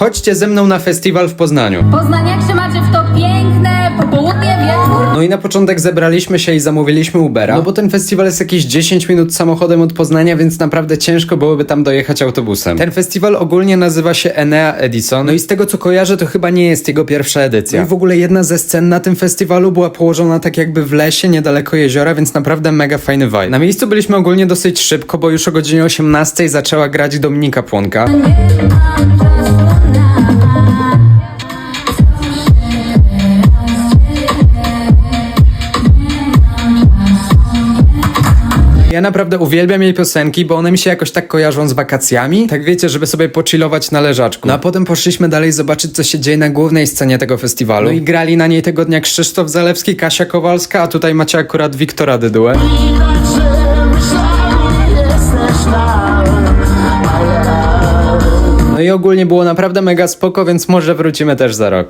chodźcie ze mną na festiwal w Poznaniu. Poznaniak się macie w to piękne popołudnie, wieczór. No i na początek zebraliśmy się i zamówiliśmy Ubera, no bo ten festiwal jest jakieś 10 minut samochodem od Poznania, więc naprawdę ciężko byłoby tam dojechać autobusem. Ten festiwal ogólnie nazywa się Enea Edison, no i z tego co kojarzę, to chyba nie jest jego pierwsza edycja. No i w ogóle jedna ze scen na tym festiwalu była położona tak jakby w lesie, niedaleko jeziora, więc naprawdę mega fajny vibe. Na miejscu byliśmy ogólnie dosyć szybko, bo już o godzinie 18 zaczęła grać Dominika Płonka. Ja naprawdę uwielbiam jej piosenki, bo one mi się jakoś tak kojarzą z wakacjami. Tak wiecie, żeby sobie pochillować na leżaczku. No a potem poszliśmy dalej zobaczyć, co się dzieje na głównej scenie tego festiwalu. No i grali na niej tego dnia Krzysztof Zalewski, Kasia Kowalska, a tutaj macie akurat Wiktora Dydułę. No i ogólnie było naprawdę mega spoko, więc może wrócimy też za rok.